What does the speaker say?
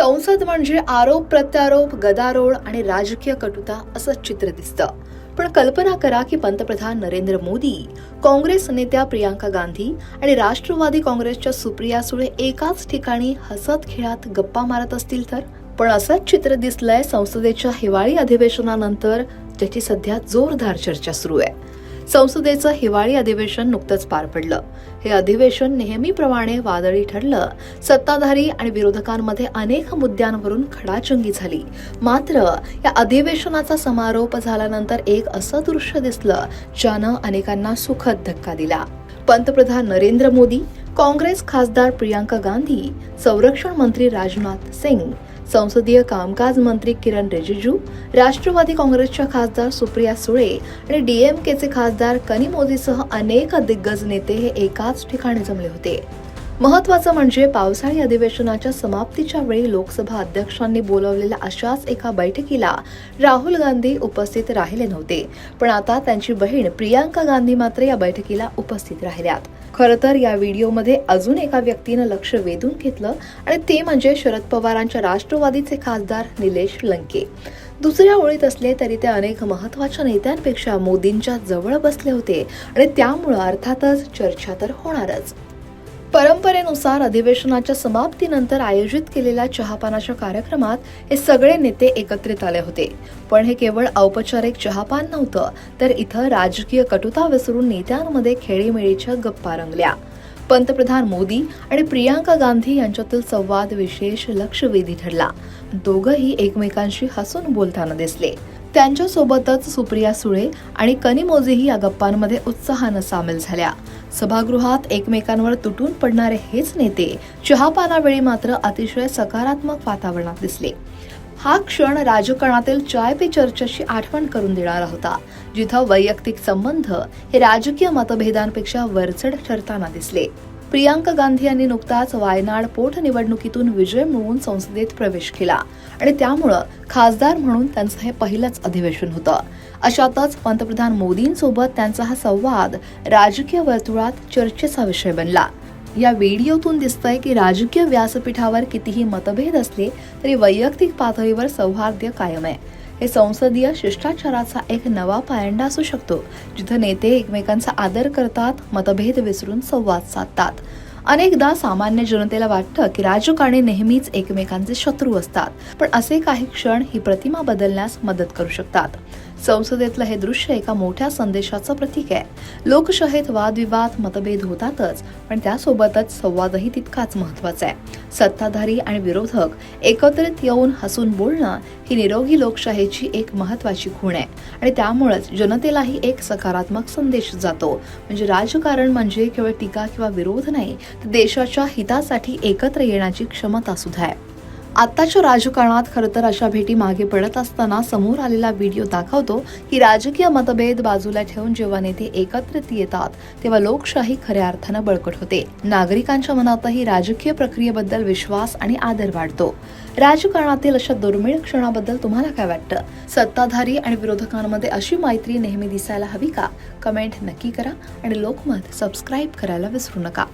संसद म्हणजे आरोप प्रत्यारोप गदारोळ आणि राजकीय कटुता असं चित्र दिसतं. पण कल्पना करा की पंतप्रधान नरेंद्र मोदी काँग्रेस नेत्या प्रियांका गांधी आणि राष्ट्रवादी काँग्रेसच्या सुप्रिया सुळे एकाच ठिकाणी हसत खेळात गप्पा मारत असतील तर? पण असंच चित्र दिसलंय संसदेच्या हिवाळी अधिवेशनानंतर ज्याची सध्या जोरदार चर्चा सुरू आहे. संसदेचं हिवाळी अधिवेशन नुकतंच पार पडलं. हे अधिवेशन नेहमीप्रमाणे वादळी ठरलं. सत्ताधारी आणि विरोधकांमध्ये अनेक मुद्द्यांवरून खडाचंगी झाली. मात्र या अधिवेशनाचा समारोप झाल्यानंतर एक असं दृश्य दिसलं ज्यानं अनेकांना सुखद धक्का दिला. पंतप्रधान नरेंद्र मोदी काँग्रेस खासदार प्रियांका गांधी संरक्षण मंत्री राजनाथ सिंग संसदीय कामकाज मंत्री किरण रिजिजू राष्ट्रवादी काँग्रेसच्या खासदार सुप्रिया सुळे आणि डीएमकेचे खासदार कनिमोदीसह अनेक दिग्गज नेते हे एकाच ठिकाणी जमले होते. महत्वाचं म्हणजे पावसाळी अधिवेशनाच्या समाप्तीच्या वेळी लोकसभा अध्यक्षांनी बोलावलेल्या अशाच एका बैठकीला राहुल गांधी उपस्थित राहिले नव्हते. पण आता त्यांची बहीण प्रियांका गांधी मात्र या बैठकीला उपस्थित राहिल्यात. खरं तर या व्हिडिओमध्ये अजून एका व्यक्तीनं लक्ष वेधून घेतलं आणि ते म्हणजे शरद पवारांच्या राष्ट्रवादीचे खासदार निलेश लंके. दुसऱ्या ओळीत असले तरी ते अनेक महत्त्वाच्या नेत्यांपेक्षा मोदींच्या जवळ बसले होते आणि त्यामुळं अर्थातच चर्चा तर होणारच. परंपरेनुसार अधिवेशनाच्या समाप्तीनंतर आयोजित केलेल्या चहापानाच्या कार्यक्रमात हे सगळे नेते एकत्रित आले होते. पण हे केवळ औपचारिक चहापान नव्हतं तर इथं राजकीय कटुता विसरून नेत्यांमध्ये खेळीमेळीच्या गप्पा रंगल्या. पंतप्रधान मोदी आणि प्रियांका गांधी यांच्यातील संवाद विशेष लक्षवेधी ठरला. दोघंही एकमेकांशी हसून बोलताना दिसले. त्यांच्यासोबतच सुप्रिया सुळे आणि कनिमोजीही या गप्पांमध्ये उत्साहानं सामील झाल्या. सभागृहात एकमेकांवर तुटून पडणारे हेच नेते चहापानावेळी मात्र अतिशय सकारात्मक वातावरणात दिसले. हा क्षण राजकारणातील चाय पे चर्चेची आठवण करून देणारा होता जिथं वैयक्तिक संबंध हे राजकीय मतभेदांपेक्षा वरचढ ठरताना दिसले. प्रियांका गांधी यांनी नुकताच वायनाड पोटनिवडणुकीतून विजय मिळवून संसदेत प्रवेश केला. आणि त्यामुळं खासदार म्हणून त्यांचं हे पहिलंच अधिवेशन होतं. अशातच पंतप्रधान मोदींसोबत त्यांचा हा संवाद राजकीय वर्तुळात चर्चेचा विषय बनला. या व्हिडिओतून दिसतंय की राजकीय व्यासपीठावर कितीही मतभेद असले तरी वैयक्तिक पातळीवर सौहार्द्य कायम आहे. हे संसदीय शिष्टाचाराचा एक नवा पायंडा असू शकतो जिथं नेते एकमेकांचा आदर करतात मतभेद विसरून संवाद साधतात. अनेकदा सामान्य जनतेला वाटतं की राजकारणी नेहमीच एकमेकांचे शत्रू असतात पण असे काही क्षण ही प्रतिमा बदलण्यास मदत करू शकतात. संसदेतलं हे दृश्य एका मोठ्या संदेशाचं प्रतीक आहे. लोकशाहीत वादविवाद मतभेद होतातच पण त्यासोबतच संवादही तितकाच महत्त्वाचा आहे. सत्ताधारी आणि विरोधक एकत्रित येऊन हसून बोलणं ही निरोगी लोकशाहीची एक महत्वाची खूण आहे. आणि त्यामुळेच जनतेलाही एक सकारात्मक संदेश जातो. म्हणजे राजकारण म्हणजे केवळ टीका किंवा विरोध नाही तर देशाच्या हितासाठी एकत्र येण्याची क्षमता सुद्धा आहे. आत्ताच्या राजकारणात खरं तर अशा भेटी मागे पडत असताना समोर आलेला व्हिडिओ दाखवतो की राजकीय मतभेद बाजूला ठेवून जेव्हा नेते एकत्रित येतात तेव्हा लोकशाही खऱ्या अर्थानं बळकट होते. नागरिकांच्या मनातही राजकीय प्रक्रियेबद्दल विश्वास आणि आदर वाढतो. राजकारणातील अशा दुर्मिळ क्षणाबद्दल तुम्हाला काय वाटतं? सत्ताधारी आणि विरोधकांमध्ये अशी मैत्री नेहमी दिसायला हवी का? कमेंट नक्की करा आणि लोकमत सबस्क्राईब करायला विसरू नका.